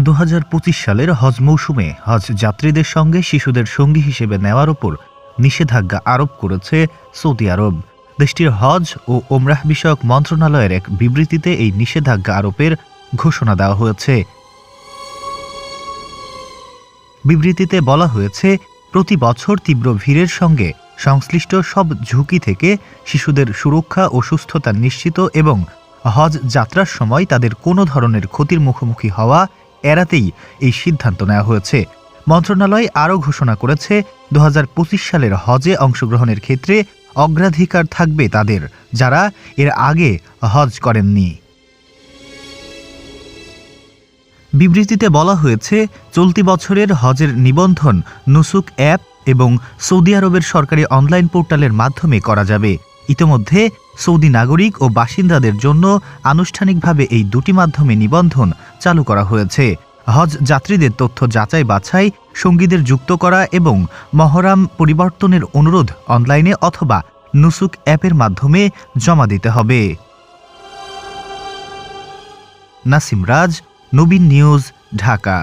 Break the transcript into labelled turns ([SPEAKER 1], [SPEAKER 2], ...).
[SPEAKER 1] দু হাজার পঁচিশ সালের হজ মৌসুমে হজ যাত্রীদের সঙ্গে শিশুদের সঙ্গী হিসেবে নেওয়ার ওপর নিষেধাজ্ঞা আরোপ করেছে সৌদি আরব। দেশটির হজ ও ওমরাহ বিষয়ক মন্ত্রণালয়ের এক বিবৃতিতে এই নিষেধাজ্ঞা আরোপের ঘোষণা দেওয়া হয়েছে। বিবৃতিতে বলা হয়েছে, প্রতি বছর তীব্র ভিড়ের সঙ্গে সংশ্লিষ্ট সব ঝুঁকি থেকে শিশুদের সুরক্ষা ও সুস্থতা নিশ্চিত এবং হজ যাত্রার সময় তাদের কোনো ধরনের ক্ষতির মুখোমুখি হওয়া এড়াতেই এই সিদ্ধান্ত নেওয়া হয়েছে। মন্ত্রণালয় আরও ঘোষণা করেছে দু হাজার পঁচিশ সালের হজে অংশগ্রহণের ক্ষেত্রে অগ্রাধিকার থাকবে তাদের, যারা এর আগে হজ করেননি। বিবৃতিতে বলা হয়েছে, চলতি বছরের হজের নিবন্ধন নুসুক অ্যাপ এবং সৌদি আরবের সরকারি অনলাইন পোর্টালের মাধ্যমে করা যাবে। ইতোমধ্যে সৌদি নাগরিক ও বাসিন্দাদের জন্য আনুষ্ঠানিকভাবে এই দুটি মাধ্যমে নিবন্ধন চালু করা হয়েছে। হজ যাত্রীদের তথ্য যাচাই বাছাই, সঙ্গীদের যুক্ত করা এবং মহরাম পরিবর্তনের অনুরোধ অনলাইনে অথবা নুসুক অ্যাপের মাধ্যমে জমা দিতে হবে। নাসিম রাজ, নবীন নিউজ, ঢাকা।